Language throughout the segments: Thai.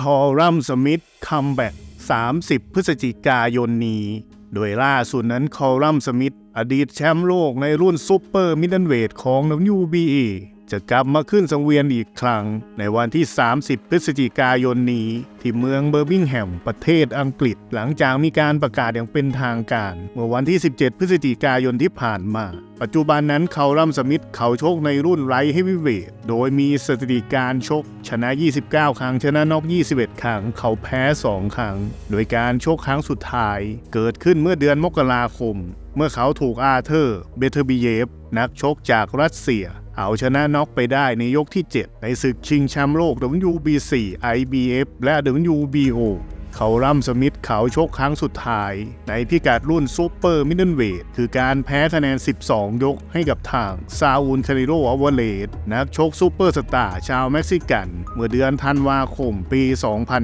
คอรัมสมิธคัมแบ็ก30 พฤศจิกายนนี้ โดยล่าสุดนั้นคอรัมสมิธอดีตแชมป์โลกในรุ่นซูเปอร์มิดเดิลเวทของ WBA จะกลับมาขึ้นสังเวียนอีกครั้ง ในวันที่ 30 พฤศจิกายนนี้ ที่เมืองเบอร์มิงแฮมประเทศอังกฤษ หลังจากมีการประกาศอย่างเป็นทางการ เมื่อวันที่ 17 พฤศจิกายนที่ผ่านมา ปัจจุบันนั้นเขารัมสมิธเขาชกในรุ่นไรท์เฮฟวีเวทโดยมีสถิติการชก ชนะ 29 ครั้ง ชนะนอก21 ครั้ง เขาแพ้ 2 ครั้ง โดยการชกครั้งสุดท้าย เกิดขึ้นเมื่อเดือนมกราคม เมื่อเขาถูกอาเธอร์ เบเทอร์บิเยฟนักชกจากรัสเซีย เอาชนะน็อกไปได้ในยกที่ 7 ในศึกชิงแชมป์โลก WBC IBF และ WBO เขารัมสมิธเขาชกครั้งสุดท้าย ในพิกัดรุ่นซูเปอร์มิดเดิลเวทคือการแพ้คะแนน 12 ยกให้กับทางซาอูลคาริโรอวเลดนักชกซูเปอร์สตาร์ชาวเม็กซิกัน เมื่อเดือนธันวาคมปี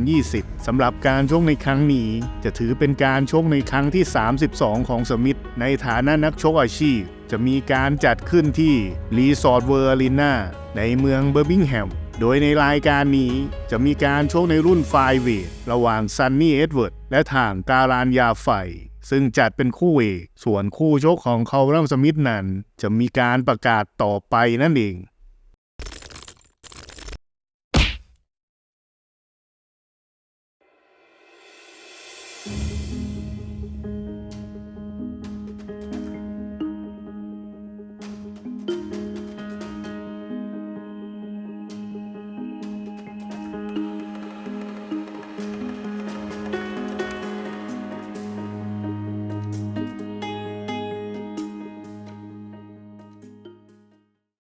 2020 สำหรับการชกในครั้งนี้ จะถือเป็นการชกในครั้งที่ 32 ของสมิธในฐานะนักชกอาชีพ จะมีการจัดขึ้นที่รีสอร์ทเวอร์ลิน่าในเมืองเบอร์มิงแฮม โดยในรายการนี้จะมีการโชคในรุ่นไฟเวทระหว่างซันนี่เอ็ดเวิร์ดและทางการานยาไฟ ซึ่งจัดเป็นคู่เอก ส่วนคู่ชกของเขารัมสมิธนั้น จะมีการประกาศต่อไปนั่นเอง